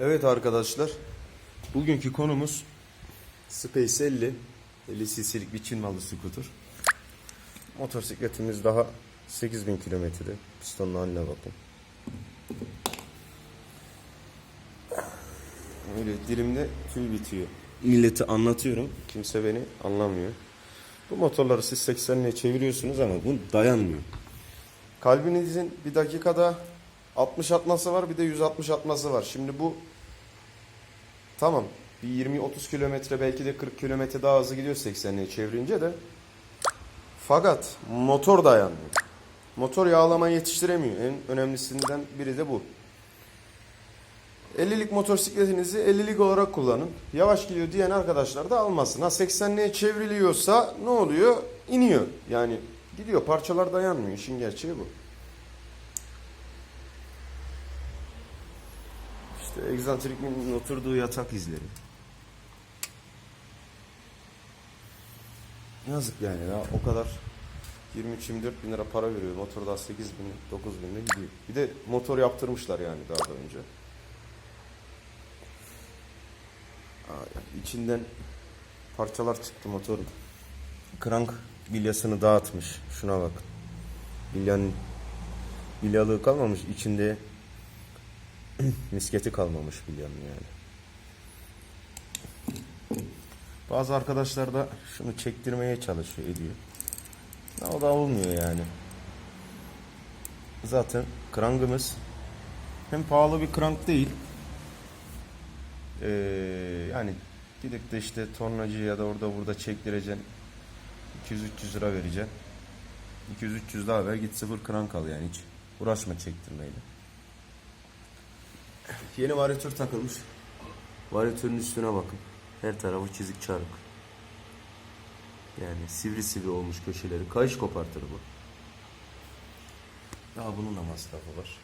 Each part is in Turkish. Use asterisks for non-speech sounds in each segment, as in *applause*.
Evet arkadaşlar. Bugünkü konumuz Space 50. 50 cc'lik bir Çin malı skuter. Motosikletimiz daha 8000 kilometrede. Pistonun haline bakın. Öyle dilimde tüy bitiyor. Milleti anlatıyorum. Kimse beni anlamıyor. Bu motorları siz 80'liğe çeviriyorsunuz ama bu dayanmıyor. Kalbinizin bir dakikada 60 atması var bir de 160 atması var. Şimdi bu tamam bir 20-30 kilometre belki de 40 kilometre daha hızlı gidiyor 80'liğe çevirince de fakat motor dayanmıyor. Motor yağlama yetiştiremiyor. En önemlisinden biri de bu. 50'lik motosikletinizi 50'lik olarak kullanın. Yavaş gidiyor diyen arkadaşlar da almasın. Ha 80'liğe çevriliyorsa ne oluyor? İniyor. Yani gidiyor. Parçalar dayanmıyor. İşin gerçeği bu. İşte egzantrikmin oturduğu yatak izleri. Yazık yani ya o kadar 23-24 bin lira para veriyor. Motor daha 8 bin, 9 bin gidiyor. Bir de motor yaptırmışlar yani daha da önce. Aa, içinden parçalar çıktı motorun. Krank bilyasını dağıtmış. Şuna bakın. Bilyanın bilyalığı kalmamış. içinde *clears throat* misketi kalmamış bilyanın yani. Bazı arkadaşlar da şunu çektirmeye çalışıyor ediyor. O da olmuyor yani. Zaten krangımız hem pahalı bir krank değil. Ee, yani gidip de işte tornacı ya da orada burada çektireceksin. 200-300 lira vereceksin. 200-300 daha ver git sıfır krank al yani hiç uğraşma çektirmeyle. Yeni varyatör takılmış. Varyatörün üstüne bakın. Her tarafı çizik çarık. Yani sivri sivri olmuş köşeleri. Kayış kopartır bu. Daha bunun da masrafı var.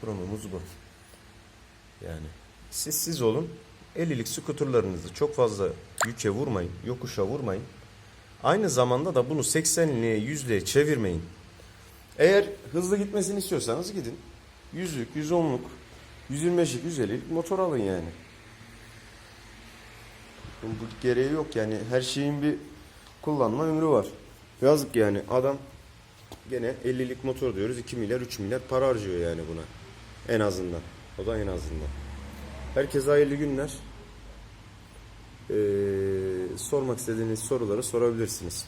Promomuz bu. Yani siz siz olun. 50'lik skuterlarınızı çok fazla yüke vurmayın. Yokuşa vurmayın. Aynı zamanda da bunu 80'liğe 100'lüğe çevirmeyin. Eğer hızlı gitmesini istiyorsanız gidin. 100'lük, 110'luk, 125'lik, 150'lik motor alın yani. Bu gereği yok yani her şeyin bir kullanma ömrü var. Yazık yani adam gene 50'lik motor diyoruz 2 milyar 3 milyar para harcıyor yani buna. En azından. O da en azından. Herkese hayırlı günler. Ee, sormak istediğiniz soruları sorabilirsiniz.